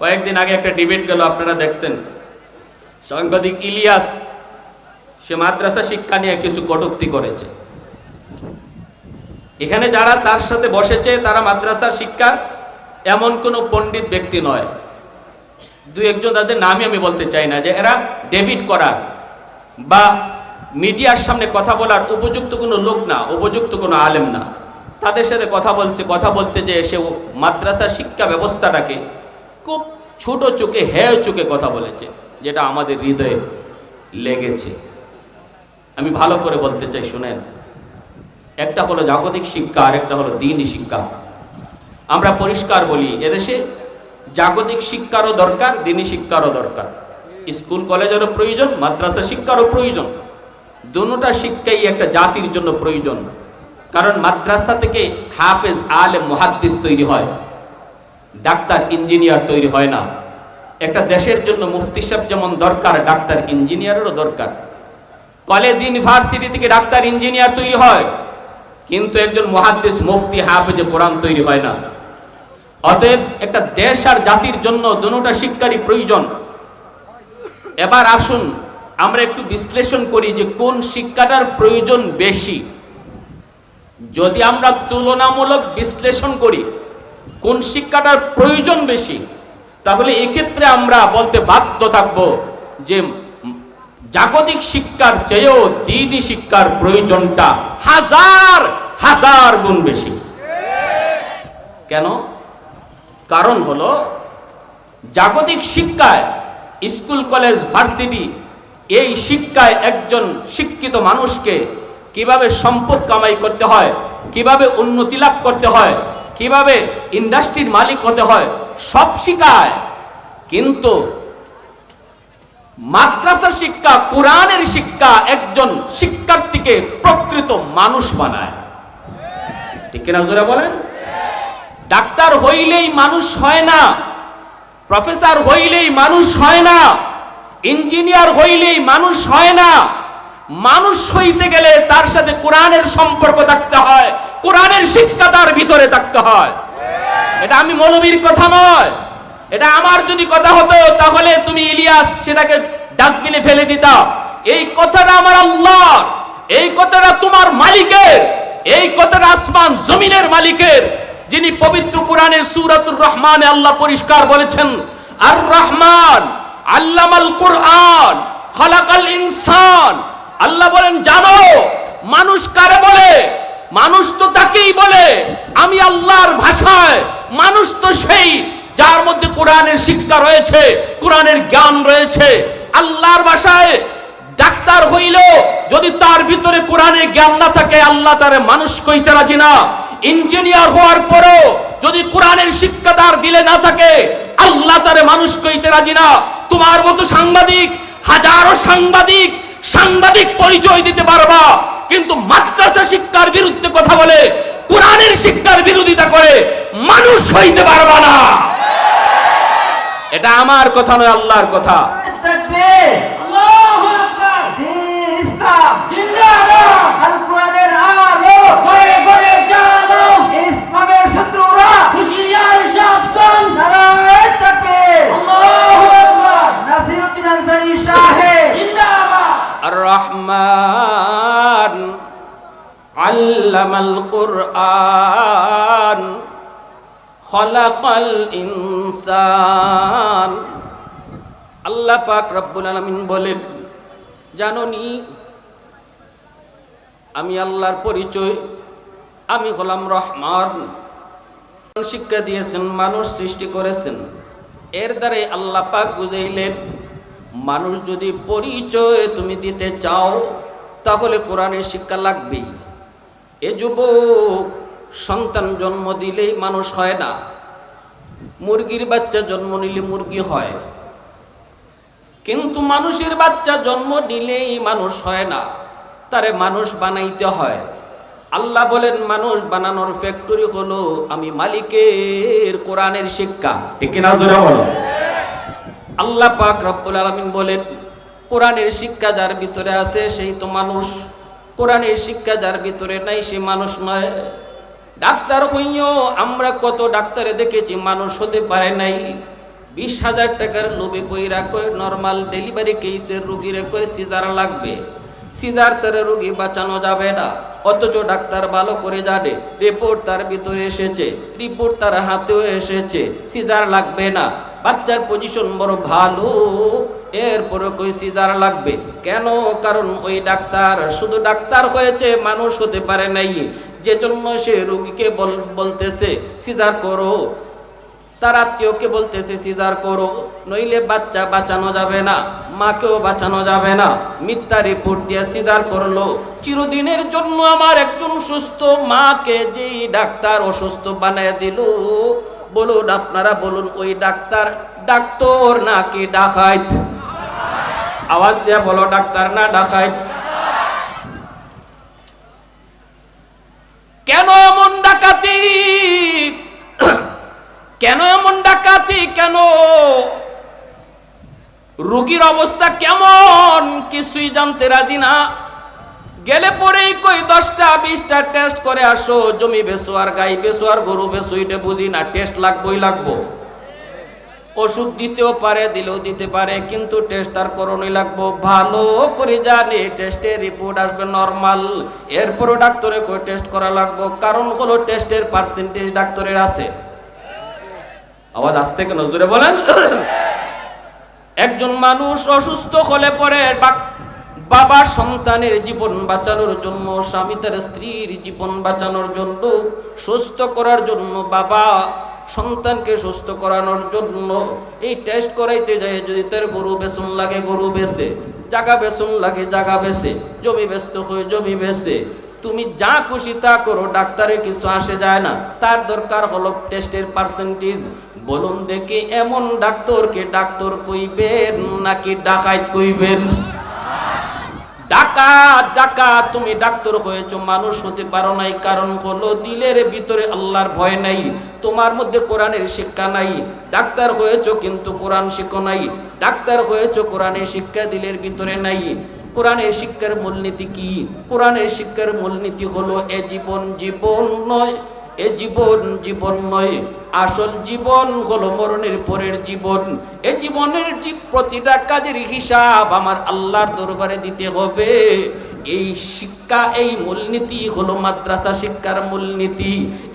কয়েকদিন আগে একটা ডিবেট গেল, আপনারা দেখছেন। সাংবাদিক ইলিয়াস, সে মাদ্রাসা শিক্ষা নিয়ে কিছু কটূক্তি করেছে। এখানে যারা তার সাথে বসেছে, তারা মাদ্রাসার শিক্ষার এমন কোনো পণ্ডিত ব্যক্তি নয়। দু একজন তাদের নামই আমি বলতে চাই না, যে এরা ডেবিট করার বা মিডিয়ার সামনে কথা বলার উপযুক্ত কোনো লোক না, উপযুক্ত কোনো আলেম না। তাদের সাথে কথা বলছে, কথা বলতে যে এসে ও মাদ্রাসার শিক্ষা ব্যবস্থাটাকে খুব ছোট চোখে, হেয় চোখে কথা বলেছে, যেটা আমাদের হৃদয়ে লেগেছে। আমি ভালো করে বলতে চাই, শুনেন, একটা হলো জাগতিক শিক্ষা আর একটা হলো দিনই শিক্ষা। আমরা পরিষ্কার বলি, এদেশে জাগতিক শিক্ষারও দরকার, দিনই শিক্ষারও দরকার। স্কুল, কলেজেরও প্রয়োজন, মাদ্রাসা শিক্ষারও প্রয়োজন। দুটা শিক্ষাই একটা জাতির জন্য প্রয়োজন। কারণ মাদ্রাসা থেকে হাফেজ আলে মুহাদ্দিস তৈরি হয়। ডাক্তার, ইঞ্জিনিয়ার তৈরি হয় না। একটা দেশের জন্য মুফতি সাহেব যেমন দরকার, ডাক্তার, ইঞ্জিনিয়ারেরও দরকার। কলেজ, ইউনিভার্সিটি থেকে ডাক্তার, ইঞ্জিনিয়ার তৈরি হয়। কিন্তু একজন মহাদ্দেশ মুফতি, হাফেজে কোরআন তৈরি হয় না। অতএব একটা দেশ আর জাতির জন্য দুটা শিক্ষারই প্রয়োজন। এবার আসুন, আমরা একটু বিশ্লেষণ করি যে কোন শিক্ষাটার প্রয়োজন বেশি। যদি আমরা তুলনামূলক বিশ্লেষণ করি কোন শিক্ষাটার প্রয়োজন বেশি, তাহলে এক্ষেত্রে আমরা বলতে বাধ্য থাকব যে জাগতিক শিক্ষার চেয়েও দিনই শিক্ষার প্রয়োজনটা হাজার হাজার গুণ বেশি। কেন? কারণ হলো জাগতিক শিক্ষায় স্কুল, কলেজ, ভার্সিটি, এই শিক্ষায় একজন শিক্ষিত মানুষকে কীভাবে সম্পদ কামাই করতে হয়, কীভাবে উন্নতি লাভ করতে হয় কীভাবে ইন্ডাস্ট্রির মালিক হতে হয়, সব শিখায়। কিন্তু মাদ্রাসা শিক্ষা, কোরআনের শিক্ষা একজন শিক্ষার্থীকে প্রকৃত মানুষ বানায়। ঠিক কিনা জোরে বলেন? ডাক্তার হইলেই মানুষ হয় না, প্রফেসর হইলেই মানুষ হয় না, ইঞ্জিনিয়ার হইলেই মানুষ হয় না, মানুষ হইতে গেলে তার সাথে কোরআনের সম্পর্ক থাকতে হয়। কোরআনের শিক্ষা তার ভিতরে থাকতে হয়। এটা আমি মৌলবীর কথা নয়। এটা আমার যদি কথা হতো, তাহলে তুমি ইলিয়াস সেটাকে ডাস্টবিনে ফেলে দিতা। এই কথাটা আমার আল্লাহ, এই কথাটা তোমার মালিকের, এই কথাটা আসমান জমিনের মালিকের, যিনি পবিত্র কোরআনের সূরাতুর রহমানে আল্লাহ পরিষ্কার বলেছেন আর রহমান আল্লামাল কোরআন, খালাকাল ইনসান। আল্লাহ বলেন, জানো, মানুষ কারে বলে? মানুষ তো তাকেই বলে, আমি আল্লাহর ভাষায়, মানুষ তো সেই যার মধ্যে কোরআনের শিক্ষা রয়েছে, কোরআনের জ্ঞান রয়েছে। আল্লাহর ভাষায় ডাক্তার হইল যদি তার ভিতরে কোরআনের জ্ঞান না থাকে, আল্লাহ তারে মানুষ কইতে রাজি না। ইঞ্জিনিয়ার হওয়ার পরও যদি কোরআনের শিক্ষা তার দিলে না থাকে, আল্লাহ তারে মানুষ কইতে রাজি না। তোমার মতো সাংবাদিক, হাজারো সাংবাদিক সাংবাদিক পরিচয় দিতে পারবা। কিন্তু মাদ্রাসা শিক্ষার বিরুদ্ধে কথা বলে কোরআনের শিক্ষার বিরোধিতা করে মানুষ হইতে পারবা না। এটা আমার কথা নয় আল্লাহর কথা। আর রহমান আল্লামাল কুরআন, খলাকাল ইনসান। আল্লাহ পাক রব্বুল আলামিন বলেন জাননি আমি আল্লাহর পরিচয়, আমি হলাম রহমান। শিক্ষা দিয়েছেন, মানুষ সৃষ্টি করেছেন। এর দ্বারাই আল্লাহ পাক বুঝাইলেন, মানুষ যদি পরিচয় তুমি দিতে চাও, তাহলে কোরআনের শিক্ষা লাগবেই। এ যুবক, সন্তান জন্ম দিলেই মানুষ হয় না। মুরগির বাচ্চা জন্ম নিলে মুরগি হয়। কিন্তু মানুষের বাচ্চা জন্ম নিলেই মানুষ হয় না। তারে মানুষ বানাইতে হয়। আল্লাহ বলেন, মানুষ বানানোর ফ্যাক্টরি হলো আমি মালিকের কোরআনের শিক্ষা। ঠিক কিনা জোরে বলো? আল্লাহ পাক রব্বুল আলামিন বলেন, কোরআনের শিক্ষা যার ভিতরে আছে, সেই তো মানুষ। কোরআনের শিক্ষা যার ভিতরে নাই, সে মানুষ নয়। ডাক্তার হইও আমরা কত ডাক্তারে দেখেছি, মানুষ হতে পারে নাই। বিশ হাজার টাকার লোভে পইরা কই নর্মাল ডেলিভারি কেসের রুগীরে কই সিজার লাগবে। সিজার সেরে রুগী বাঁচানো যাবে না। অথচ ডাক্তার ভালো করে জানে রিপোর্ট তার ভিতরে এসেছে রিপোর্ট তার হাতেও এসেছে সিজার লাগবে না। বাচ্চার পজিশন বড় ভালো। এরপরে কই সিজার লাগবে? কেন? কারণ ওই ডাক্তার শুধু ডাক্তার হয়েছে, মানুষ হতে পারে নাই। যে জন্য সে রুগীকে বল- বলতেছে, সিজার করো। তার আত্মীয়কে বলতেছে, সিজার করো। নইলে বাচ্চা বাঁচানো যাবে না, মাকেও বাঁচানো যাবে না। মিথ্যা রিপোর্ট দিয়ে সিজার করল। চিরদিনের জন্য আমার একজন সুস্থ মাকে যেই ডাক্তার অসুস্থ বানায় দিল। বলুন, আপনারা বলুন, ওই ডাক্তার ডাক্তার নাকি ডাকাইত আওয়াজ দিয়ে বলো, ডাক্তার না ডাকাই। কেন এমন ডাকাতি? কেন এমন ডাকাতি? কেন? রুগীর অবস্থা কেমন? কিছুই জানতে রাজি না। গেলে পরেই কই দশটা, বিশটা টেস্ট করে আসো। জমি বেসো আর গাই বেসো আর গরু বেসো এটা বুঝি না টেস্ট লাগবোই লাগবো। ওষুধ দিতেও পারে, দিলেও দিতে পারে, কিন্তু টেস্ট তার করণই লাগবো। ভালো করে জানে টেস্টের রিপোর্ট আসবে নর্মাল এরপরও ডাক্তারে কই টেস্ট করা লাগবো? কারণ হলো টেস্টের পার্সেন্টেজ ডাক্তারের আছে। আওয়াজ আসতে কেন? জোরে বলেন। একজন মানুষ অসুস্থ হলে পরে বাবা সন্তানের জীবন বাঁচানোর জন্য, স্বামী তার স্ত্রীর জীবন বাঁচানোর জন্য, সুস্থ করার জন্য বাবা সন্তানকে সুস্থ করানোর জন্য এই টেস্ট করাইতে যায় যদি তার গরু বেসন লাগে, গরু বেছে জাগা বেসন লাগে, জাগা বেছে জমি ব্যস্ত হয়ে জমি বেছে তুমি যা খুশি তা করো, ডাক্তারের কিছু আসে যায় না। তার দরকার হলো টেস্টের পার্সেন্টেজ বলুন দেখি এমন ডাক্তারকে ডাক্তার কইবেন নাকি ডাকাইত কইবেন? ডাকাত ডাকাত, তুমি ডাক্তার হয়েছো, মানুষ হতে পারো নাই। কারণ হলো দিলের ভিতরে আল্লাহর ভয় নাই, তোমার মধ্যে কোরআনের শিক্ষা নাই। ডাক্তার হয়েছো কিন্তু কোরআন শিক্ষা নাই। ডাক্তার হয়েছো কোরআনের শিক্ষা দিলের ভিতরে নাই। কোরআনের শিক্ষার মূলনীতি কি? কোরআনের শিক্ষার মূলনীতি হলো এ জীবন জীবন নয়। এ জীবন জীবন নয়, আসল জীবন হলো মরণের পরের জীবন। এ জীবনের জীব প্রতিটা কাজের হিসাব আমার আল্লাহর দরবারে দিতে হবে। এই শিক্ষা, এই মূলনীতি হলো মাদ্রাসা শিক্ষার মূলনীতি।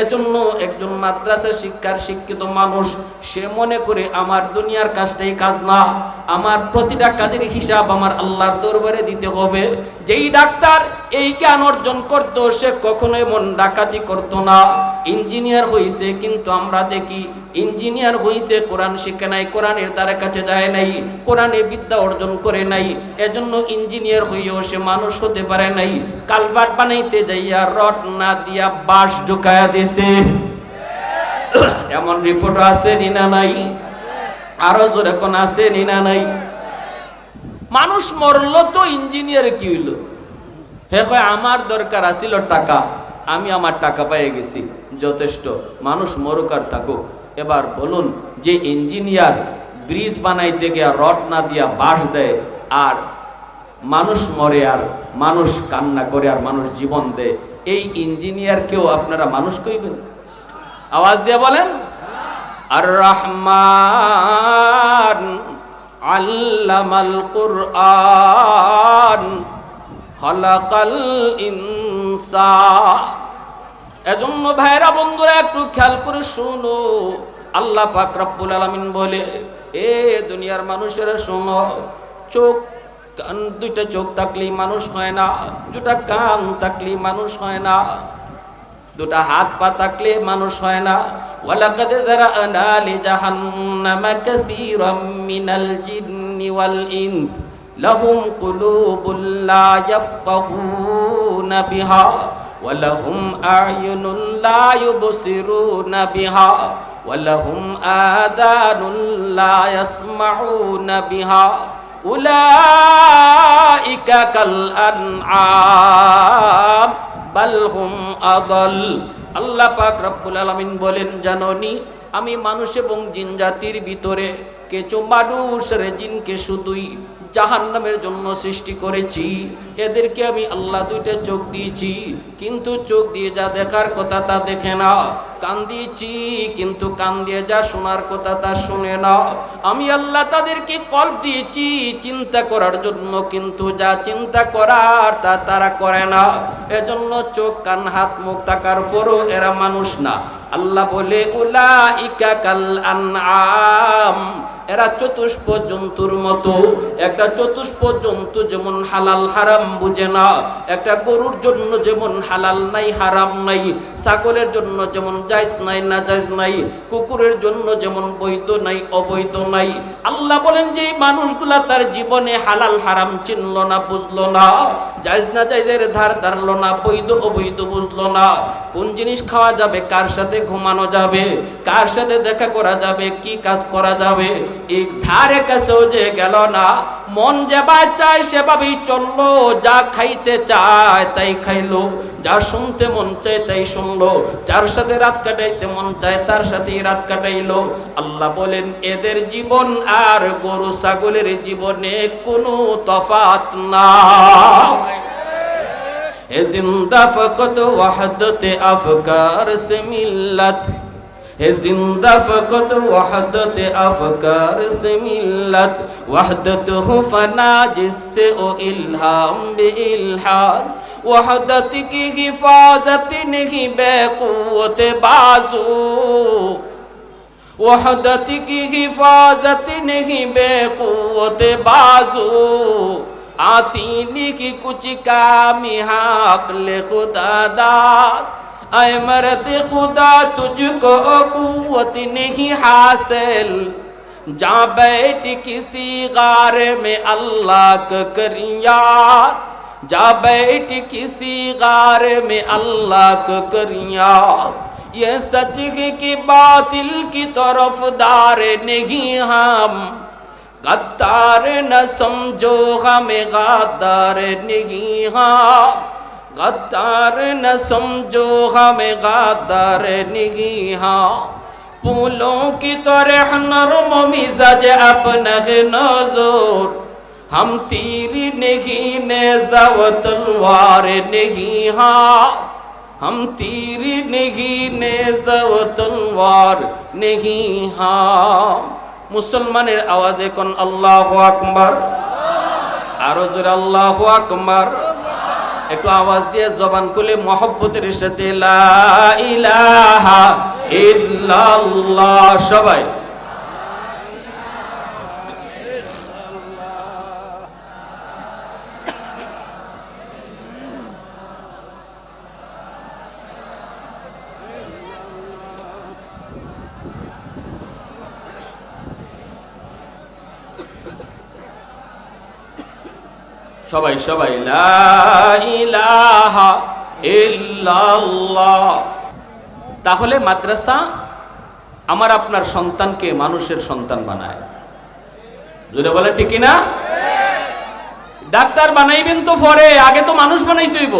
এজন্য একজন মাদ্রাসা শিক্ষার শিক্ষিত মানুষ, সে মনে করে, আমার দুনিয়ার কাজটাই কাজ না। আমার প্রতিটা কাজের হিসাব আমার আল্লাহর দরবারে দিতে হবে। যেই ডাক্তার এই জ্ঞান অর্জন করত, সে কখনো এমন ডাকাতি করতো না। ইঞ্জিনিয়ার হইছে, কিন্তু আমরা দেখি ইঞ্জিনিয়ার হইছে, কোরআন শিখে নাই, কোরআনের দ্বারা কাছে যায় নাই কোরআনে বিদ্যা অর্জন করে নাই, এজন্য ইঞ্জিনিয়ার হইও সে মানুষ হতে পারে নাই। কালভার্ট বানাইতে যাইয়া রড না দিয়া বাঁশ ঢুকায়া দিছে। এমন রিপোর্ট আছে নিনা নাই? আরও জোরে কোন আছে নিনা নাই? মানুষ মরলো তো ইঞ্জিনিয়ার কি হইল? হে কয়, আমার দরকার আছিল টাকা, আমি আমার টাকা পেয়ে গেছি, যথেষ্ট, মানুষ মরুক আর থাকুক। এবার বলুন যে ইঞ্জিনিয়ার ব্রিজ বানাইতে গিয়া রড না দিয়া বাঁশ দেয় আর মানুষ মরে আর মানুষ কান্না করে আর মানুষ জীবন দেয়, এই ইঞ্জিনিয়ারকেও আপনারা মানুষ কইবেন? আওয়াজ দিয়ে বলেন আর রহমান আল্লামাল কুরআন খলাকাল ইনসা এজন্য ভাইরা বন্ধুরা একটু খেয়াল করে শুনো আল্লাহ পাক রব্বুল আলমিন বলে, এ দুনিয়ার মানুষেরা শোনো, চোখ, কান, দুইটা চোখ থাকলেই মানুষ হয় না, দুটা কান থাকলেই মানুষ হয় না, দুটা হাত পা থাকলে মানুষ হয় না। ওয়ালাকাদ যারানা লি জাহান্নামা কাসীরাম মিনাল জিন্নি ওয়াল ইনস, লাহুম কুলুবুল লা ইয়াফকাহুনা বিহা, ওয়া লাহুম আ'য়ুনুন লা ইউবসিরুনা বিহা। ওয়ালাহুম আদানুল্লা ইয়াসমাউনা বিহা উলাইকা কাল আনআম বাল হুম আদল আল্লাহ পাক রব্বুল আলামিন বলেন, জাননি, আমি মানুষ এবং জিন জাতির ভিতরে কিছু মানুষ রে জিনকে শুধুই জাহান্নামের জন্য সৃষ্টি করেছি। এদেরকে আমি আল্লাহ দুইটা চোখ দিয়েছি, কিন্তু চোখ দিয়ে যা দেখার কথা তা দেখে না। কান দিয়েছি, কিন্তু কান দিয়ে যা শোনার কথা তা শুনে না। আমি আল্লাহ তাদেরকে কল্প দিয়েছি, চিন্তা করার জন্য, কিন্তু যা চিন্তা করার তা তারা করে না। এজন্য চোখ, কান, হাত, মুখ থাকার পরও এরা মানুষ না। আল্লাহ বলে উলা ইকা কাল আনআম। এরা চতুষ্প জন্তুর মতো। একটা চতুষ্প জন্তু যেমন হালাল হারাম বুঝে না, একটা গরুর জন্য যেমন হালাল নাই, হারাম নাই, ছাগলের জন্য যেমন জায়জ নাই না জায়জ নাই, কুকুরের জন্য যেমন বৈধ নাই, অবৈধ নাই। আল্লাহ বলেন যে মানুষগুলা তার জীবনে হালাল হারাম চিনল না, বুঝলো না, জায়জ না জায়জের ধার ধারলো না, বৈধ অবৈধ বুঝলো না। কোন জিনিস খাওয়া যাবে, কার সাথে ঘুমানো যাবে, কার সাথে দেখা করা যাবে, কি কাজ করা যাবে, এই ধারে কাছেও যে গেল না, মন যেভাবে চায় সেভাবেই চলল, যা খাইতে চায় তাই খাইলো, যা শুনতে মন চায় তাই শুনলো, যার সাথে রাত কাটাইতে মন চায় তার সাথেই রাত কাটাইলো। আল্লাহ বলেন, এদের জীবন আর গরু, ছাগলের জীবনে কোনো তফাত না ہے زندہ فقط وحدت افکار سے ملت ہے زندہ فقط وحدت افکار سے ملت وحدت ہو فنا جس سے او الہام بے الحاد وحدت کی حفاظت نہیں بے قوت بازو وحدت کی حفاظت نہیں بے قوت بازو आती नहीं कुछ कामी हाकले खुदा दाद अय मर्द खुदा तुझको कुवत नहीं हासिल। जा बैठ किसी गार में अल्लाह का जा बैठ किसी गार में अल्लाह का करियात ये सच की बातिल की तरफ़ दार नहीं हम। गद्दार न समझो हमें गद्दार नहीं हाँ। गद्दार न समझो हमें गद्दार नहीं हाँ। फूलों की तरह नरम मिजाज अपना नज़र। हम तीर नहीं ने व तलवार नहीं हाँ। हम तीर नहीं नेजा व तलवार नहीं हाँ। মুসলমানের আওয়াজে এখন আল্লাহ আকবার? আরও জোরে আল্লাহ আকবার। একটু আওয়াজ দিয়ে জবান খুলে মহব্বতের সাথে, লা ইলাহা ইল্লাল্লাহ সবাই। সবাই সবাই ইলাহা ইল্লাল্লাহ। তাহলে মাদ্রাসা আমার আপনার সন্তানকে মানুষের সন্তান বানায়। যদি বলে ঠিক না ডাক্তার বানাইবেন তো পরে, আগে তো মানুষ বানাইতে হইব।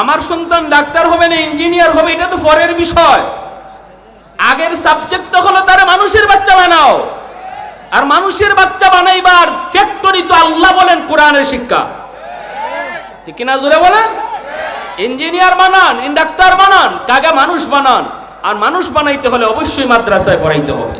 আমার সন্তান ডাক্তার হবে না, ইঞ্জিনিয়ার হবে, এটা তো পরের বিষয়। আগের সাবজেক্ট তো হলো তারা মানুষের বাচ্চা বানাও। আর মানুষের বাচ্চা বানাইবার ফ্যাক্টরি তো আল্লাহ বলেন কোরআনের শিক্ষা। ঠিক কিনা জোরে বলেন? ইঞ্জিনিয়ার বানান ডাক্তার বানান কাগা মানুষ বানান, আর মানুষ বানাইতে হলে অবশ্যই মাদ্রাসায় পড়াইতে হবে।